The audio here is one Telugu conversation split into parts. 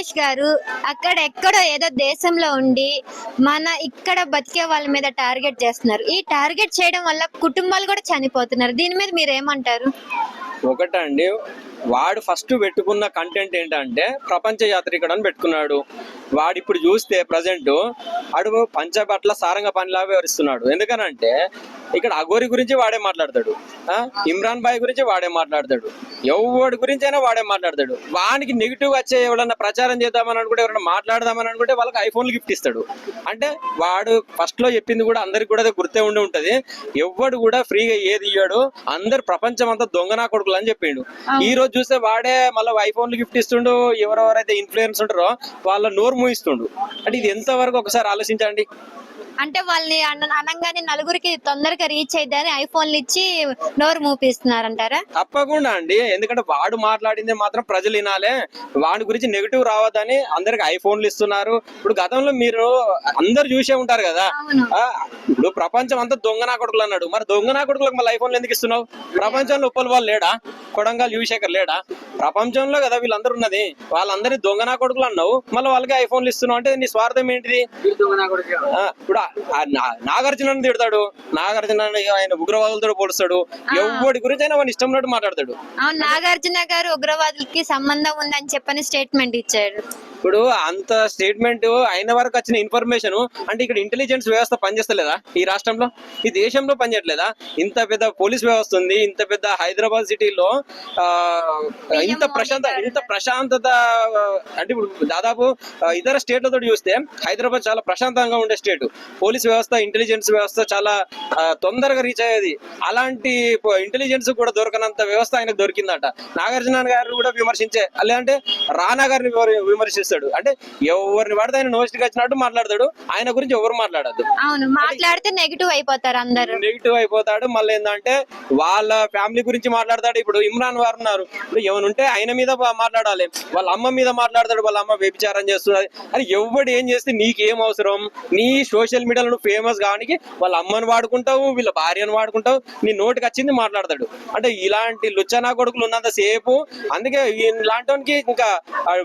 రమేష్ గారు అక్కడ ఎక్కడో ఏదో దేశంలో ఉండి మన ఇక్కడ బతికే వాళ్ళ మీద టార్గెట్ చేస్తున్నారు. ఈ టార్గెట్ చేయడం వల్ల కుటుంబాలు కూడా చనిపోతున్నారు. దీని మీద మీరు ఏమంటారు ఒకటండి వాడు ఫస్ట్ పెట్టుకున్న కంటెంట్ ఏంటంటే ప్రపంచ యాత్రికుడు అని పెట్టుకున్నాడు. వాడు ఇప్పుడు చూస్తే ప్రజెంట్ అడుగు పంచబట్ల సారంగ పనిలా వివరిస్తున్నాడు. ఎందుకనంటే ఇక్కడ అఘోరి గురించి వాడే మాట్లాడతాడు. ఇమ్రాన్ బాయ్ గురించి వాడే మాట్లాడతాడు. ఎవడి గురించి అయినా వాడే మాట్లాడతాడు. వానికి నెగిటివ్ వచ్చే ఎవడన్నా ప్రచారం చేద్దామని అనుకుంటే ఎవరైనా మాట్లాడదామని అనుకుంటే వాళ్ళకి ఐఫోన్లు గిఫ్ట్ ఇస్తాడు. అంటే వాడు ఫస్ట్లో చెప్పింది కూడా అందరికి కూడా అది గుర్తే ఉండి ఉంటది. ఎవ్వడు కూడా ఫ్రీగా ఏది ఇయ్యాడు అందరు ప్రపంచం అంతా దొంగనా కొడుకులు అని చెప్పిండు. ఈ రోజు చూస్తే వాడే మళ్ళీ ఐఫోన్లు గిఫ్ట్ ఇస్తుండు ఎవరెవరైతే ఇన్ఫ్లుయెన్స్ ఉంటారో వాళ్ళ నోరు మూయిస్తుండు. అంటే ఇది ఎంత వరకు ఒకసారి ఆలోచించండి. అంటే వాళ్ళని అన- అనగానే నలుగురికి తొందరగా రీచ్ అయిద్దని ఐఫోన్లు ఇచ్చి నోరు మూపిస్తున్నారంటారా? తప్పకుండా అండి. ఎందుకంటే వాడు మాట్లాడింది మాత్రం ప్రజలు వినాలే. వాడి గురించి నెగిటివ్ రావద్దని అందరికి ఐఫోన్లు ఇస్తున్నారు. ఇప్పుడు గతంలో మీరు అందరు చూసే ఉంటారు కదా. ఇప్పుడు ప్రపంచం అంతా దొంగనా కొడుకులు అన్నాడు. మరి దొంగనా కొడుకులకు మళ్ళీ ఐఫోన్లు ఎందుకు ఇస్తున్నావు? ప్రపంచంలో ఉప్పల్ వాళ్ళు లేడా? కొడంగల్ యువశేఖర్ లేడా? ప్రపంచంలో కదా వీళ్ళందరూ ఉన్నది. వాళ్ళందరి దొంగనా కొడుకులు అన్నావు. మళ్ళీ వాళ్ళకి ఐఫోన్లు ఇస్తున్నావు అంటే నీ స్వార్థం ఏంటిది? ఇప్పుడు నా- నాగార్జున తిడతాడు. నాగార్జున ఆయన ఉగ్రవాదులతో పోలుస్తాడు. ఎవడి గురించి అయినా వాని ఇష్టం ఉన్నట్టు మాట్లాడతాడు. నాగార్జున గారు ఉగ్రవాదులకి సంబంధం ఉందని చెప్పని స్టేట్మెంట్ ఇచ్చారు. ఇప్పుడు అంత స్టేట్మెంట్ అయిన వరకు వచ్చిన ఇన్ఫర్మేషన్ అంటే ఇక్కడ ఇంటెలిజెన్స్ వ్యవస్థ పనిచేస్తలేదా ఈ రాష్ట్రంలో? ఈ దేశంలో పనిచేయట్లేదా? ఇంత పెద్ద పోలీస్ వ్యవస్థ ఉంది ఇంత పెద్ద హైదరాబాద్ సిటీలో ఆ, ఇంత ప్రశాంత ఇంత ప్రశాంతత అంటే ఇప్పుడు దాదాపు ఇతర స్టేట్లతో చూస్తే హైదరాబాద్ చాలా ప్రశాంతంగా ఉండే స్టేట్ పోలీస్ వ్యవస్థ ఇంటెలిజెన్స్ వ్యవస్థ చాలా తొందరగా రీచ్ అయ్యేది. అలాంటి ఇంటెలిజెన్స్ కూడా దొరకనంత వ్యవస్థ ఆయనకు దొరికిందట. నాగార్జున గారు కూడా విమర్శించే లేదంటే రానా గారిని విమర్- విమర్శిస్తాడు అంటే ఎవరిని పడితే ఆయన నోస్టికి వచ్చినట్టు మాట్లాడతాడు. ఆయన గురించి ఎవరు మాట్లాడద్దు. అవును మాట్లాడితే నెగిటివ్ అయిపోతారు అందరు. నెగిటివ్ అయిపోతాడు. మళ్ళీ ఏంటంటే వాళ్ళ ఫ్యామిలీ గురించి మాట్లాడతాడు. ఇప్పుడు ఇమ్రాన్ వారు ఉన్నారు. ఇప్పుడు ఏమనుంటే ఆయన మీద మాట్లాడాలి. వాళ్ళ అమ్మ మీద మాట్లాడతాడు. వాళ్ళ అమ్మ వ్యభిచారం చేస్తున్నది అని ఎవడు ఏం చేస్తే నీకేం అవసరం? నీ సోషల్ మీడియాలో నువ్వు ఫేమస్ కావడానికి వాళ్ళ అమ్మని వాడుకుంటావు వీళ్ళ భార్యను వాడుకుంటావు. నీ నోటికి వచ్చింది మాట్లాడతాడు. అంటే ఇలాంటి లుచ్చనా కొడుకులు ఉన్నంత సేపు అందుకే ఇలాంటి ఇంకా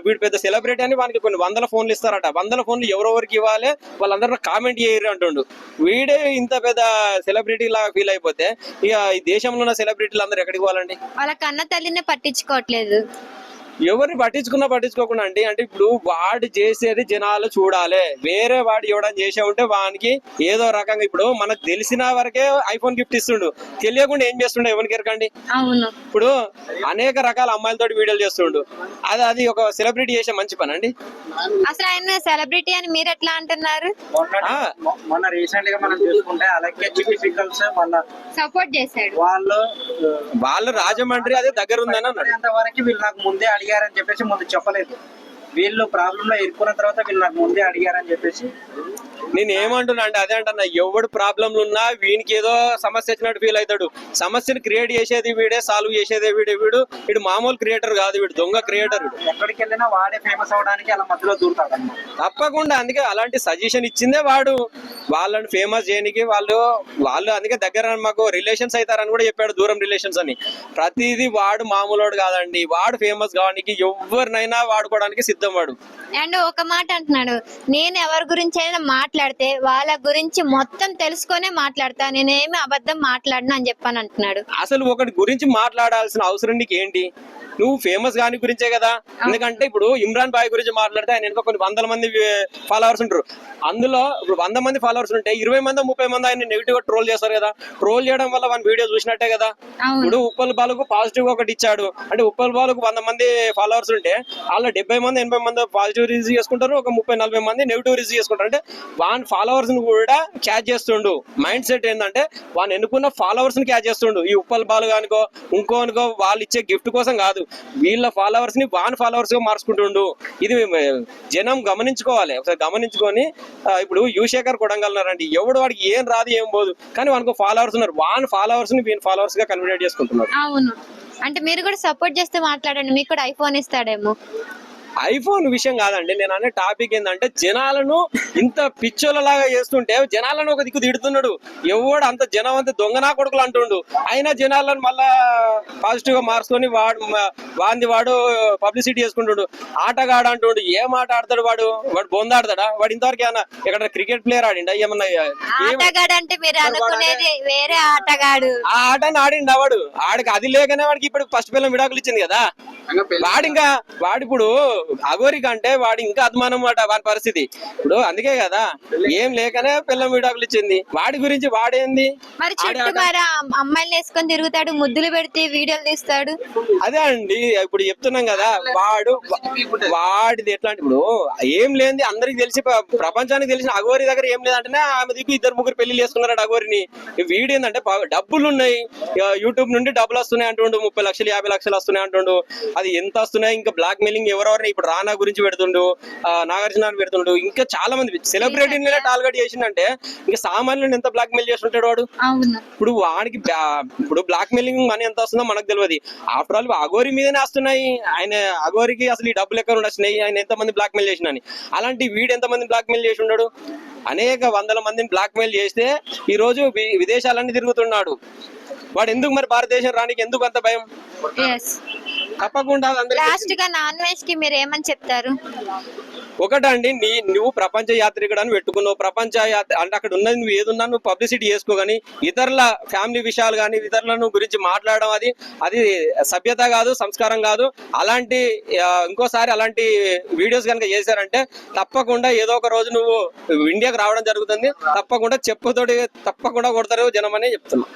వీడు పెద్ద సెలబ్రిటీ అని వానికి కొన్ని వందల ఫోన్లు ఇస్తారట. వందల ఫోన్లు ఎవరెవరికి ఇవ్వాలి? వాళ్ళందరూ కామెంట్ చేయరు అంటుండు. వీడే ఇంత పెద్ద సెలబ్రిటీ లాగా ఫీల్ అయిపోతే ఇక ఈ దేశంలో ఉన్న సెలబ్రిటీలు అందరూ ఎక్కడికి పోవాలండి? వాళ్ళ కన్న తల్లినే పట్టించుకోవట్లేదు. ఎవరిని పట్టించుకున్నా పట్టించుకోకుండా అండి. అంటే ఇప్పుడు వాడు చేసేది జనాలు చూడాలి. వేరే వాడు ఎవడని చేసే ఉంటే వానికి ఏదో రకంగా ఇప్పుడు మనకు తెలిసిన వరకే ఐఫోన్ గిఫ్ట్ ఇస్తుండు. తెలియకుండా ఏం చేస్తుండే ఎవరికి ఎరకండి? అవును. ఇప్పుడు అనేక రకాల అమ్మాయిలతో వీడియోలు చేస్తుండు. అది అది ఒక సెలబ్రిటీ చేసే మంచి పని అండి. అసలు ఆయన సెలబ్రిటీ అని మీరు ఎట్లా అంటున్నారు? మొన్న రీసెంట్గా మనం చూసుకుంటే అలాగే సపోర్ట్ చేశాడు. వాళ్ళు వాళ్ళు రాజమండ్రి అదే దగ్గర ఉందని అన్నాడు వరకు వీళ్ళు నాకు ముందే అడిగారని చెప్పేసి ముందు చెప్పలేదు. వీళ్ళు ప్రాబ్లం లో ఇరుక్కున్న తర్వాత వీళ్ళు నాకు ముందే అడిగారని చెప్పేసి. నేను ఏమంటున్నా అంటే అదే అంటున్నా ఎవడు ప్రాబ్లంలు ఉన్నా వీనికి ఏదో సమస్య వచ్చినట్టు ఫీల్ అవుతాడు. సమస్యను క్రియేట్ చేసేది వీడే సాల్వ్ చేసేది వీడే. వీడు వీడు మామూలు క్రియేటర్ కాదు వీడు దొంగ క్రియేటర్ ఎక్కడికి వెళ్ళినా వాడే ఫేమస్ అవడానికి అలా మధ్యలో దూరుతాడు తప్పకుండా అందుకే అలాంటి సజెషన్ ఇచ్చిందే వాడు. వాళ్ళని ఫేమస్ చేయడానికి వాళ్ళు వాళ్ళు అందుకే దగ్గర మాకు రిలేషన్స్ అవుతారని కూడా చెప్పాడు దూరం రిలేషన్స్ అని. ప్రతిదీ వాడు మామూలోడు కాదండి. వాడు ఫేమస్ కావడానికి ఎవరినైనా వాడుకోవడానికి సిద్ధం వాడు. అండ్ ఒక మాట అంటున్నాడు. నేను ఎవరి గురించి అయినా మాట్లాడితే వాళ్ళ గురించి మొత్తం తెలుసుకొనే మాట్లాడతా నేనేమి అబద్ధం మాట్లాడను అని చెప్పని అంటున్నాడు. అసలు ఒకటి గురించి మాట్లాడాల్సిన అవసరం నీకు ఏంటి నువ్వు ఫేమస్ గాని గురించే కదా? ఎందుకంటే ఇప్పుడు ఇమ్రాన్ బాయ్ గురించి మాట్లాడితే ఆయన వెనుక కొన్ని వందల మంది ఫాలోవర్స్ ఉంటారు. అందులో ఇప్పుడు వంద మంది ఫాలోవర్స్ ఉంటే ఇరవై మంది ముప్పై మంది ఆయన నెగిటివ్గా ట్రోల్ చేస్తారు కదా? ట్రోల్ చేయడం వల్ల మన వీడియో చూసినట్టే కదా? ఇప్పుడు ఉప్పల్ బాలకు పాజిటివ్ ఒకటి ఇచ్చాడు. అంటే ఉప్పల్ బాలకు వంద మంది ఫాలోవర్స్ ఉంటే వాళ్ళ డెబ్బై మంది ఎనభై మంది పాజిటివ్ రిసీవ్ చేసుకుంటారు. ఒక ముప్పై నలభై మంది నెగిటివ్ రిసీవ్ చేసుకుంటారు. అంటే వాన్ ఫాలోవర్స్ని కూడా క్యాచ్ చేస్తుండు. మైండ్ సెట్ ఏంటంటే వాన్ ఎన్నుకున్న ఫాలోవర్స్ని క్యాచ్ చేస్తుండు. ఈ ఉప్పల్ బాలు అనుకో ఇంకో అనుకో వాళ్ళు ఇచ్చే గిఫ్ట్ కోసం కాదు. వీళ్ళ ఫాలోవర్స్ని వాన్ ఫాలోవర్స్గా మార్చుకుంటుండు. ఇది జనం గమనించుకోవాలి. ఒకసారి గమనించుకొని ఇప్పుడు యువశేఖర్ కొడంగల్నారండి ఎవడు వాడికి ఏం రాదు ఏం పోదు. కానీ వానికి ఫాలోవర్స్ ఉన్నారు. వాన్ ఫాలోవర్స్ని వీని ఫాలోవర్స్గా కన్వర్ట్ చేసుకుంటున్నారు. అవును. అంటే మీరు కూడా సపోర్ట్ చేస్తే మాట్లాడండి. మీకు కూడా ఐఫోన్ ఇస్తాడేమో. ఐఫోన్ విషయం కాదండి. నేను అనే టాపిక్ ఏంటంటే జనాలను ఇంత పిచ్చోళ్ళలాగా చేస్తుంటే జనాలను ఒక దిక్కు తిడుతున్నాడు. ఎవడు అంత జనం అంత దొంగనా కొడుకులు అంటుండు. అయినా జనాలను మళ్ళా పాజిటివ్గా మార్చుకొని వాడు వాంది వాడు పబ్లిసిటీ చేసుకుంటుండు. ఆటగాడు అంటుండు ఏం ఆట ఆడతాడు వాడు? వాడు బొందాడతాడా? వాడు ఇంతవరకు ఏమన్నా ఇక్కడ క్రికెట్ ప్లేయర్ ఆడిండా? ఏమన్నా ఏం- ఆటగాడు అంటే మీరు అనుకునేది వేరే ఆటగాడు. ఆ ఆటని ఆడిండా వాడు? ఆడికి అది లేకనే వాడికి ఇప్పుడు ఫస్ట్ పిల్లలు విడాకులు ఇచ్చింది కదా. వాడు ఇంకా వాడు ఇప్పుడు అగోరి కంటే వాడు ఇంకా అభిమానం మాట వాడి పరిస్థితి. ఇప్పుడు అందుకే కదా ఏం లేకనే పిల్లం విడాకులు ఇచ్చింది. వాడి గురించి వాడేంది? మరి చుట్టూ మరి ఆ అమ్మాయిలు వేసుకొని తిరుగుతాడు ముద్దులు పెడితే వీడియోలు తీస్తాడు? అదే అండి ఇప్పుడు చెప్తున్నాం కదా వాడు వాడిది ఎట్లా అంటే ఇప్పుడు ఏం లేనిది అందరికి తెలిసి ప్ర- ప్రపంచానికి తెలిసిన అగోరి దగ్గర ఏం లేదంటేనే ఆమె దిక్కు ఇద్దరు ముగ్గురు పెళ్ళి చేసుకున్నారట అగోరిని వీడు ఏంటంటే డబ్బులు ఉన్నాయి. యూట్యూబ్ నుండి డబ్బులు వస్తున్నాయి అంటుండు ముప్పై లక్షలు యాభై లక్షలు వస్తున్నాయి అంటుండు. అది ఎంత వస్తున్నాయి? ఇంకా బ్లాక్ మెయిలింగ్ ఎవరెవరిని ఇప్పుడు రానా గురించి పెడుతుండు నాగార్జున పెడుతుండు ఇంకా చాలా మంది సెలబ్రిటీని టార్గెట్ చేసిందంటే ఇంకా సామాన్యుని ఎంత బ్లాక్ మెయిల్ చేస్తుంటాడు వాడు? ఇప్పుడు వాడికి ఇప్పుడు బ్లాక్ మెయిలింగ్ మనీ ఎంత వస్తుందో మనకు తెలియదు. ఆఫ్టర్ ఆల్ అగోరి మీదనే వస్తున్నాయి ఆయన అగోరికి అసలు ఈ డబ్బులు ఎక్కడ నుండి వచ్చినాయి ఆయన ఎంతమంది బ్లాక్ మెయిల్ చేసిన అలాంటి వీడు ఎంతమంది బ్లాక్ మెయిల్ చేసి ఉన్నాడు అనేక వందల మందిని బ్లాక్ మెయిల్ చేస్తే ఈ రోజు విదేశాలన్నీ తిరుగుతున్నాడు. వాడు ఎందుకు మరి భారతదేశం రానికి ఎందుకు అంత భయం? తప్పకుండా లాస్ట్గా నాన్ వెజ్కి మీరు ఏమని చెప్తారు? ఒకటండి నీ నువ్వు ప్రపంచ యాత్రికుడు అని పెట్టుకున్నావు. ప్రపంచ యాత్ర అంటే అక్కడ ఉన్నది నువ్వు ఏదున్నా నువ్వు పబ్లిసిటీ చేసుకో కానీ ఇతరుల ఫ్యామిలీ విషయాలు కానీ ఇతరులను గురించి మాట్లాడడం అది అది సభ్యత కాదు సంస్కారం కాదు. అలాంటి ఇంకోసారి అలాంటి వీడియోస్ కనుక చేశారంటే తప్పకుండా ఏదో ఒక రోజు నువ్వు ఇండియాకి రావడం జరుగుతుంది. తప్పకుండా చెప్పుతోటి తప్పకుండా కొడతారు జనం అని చెప్తున్నా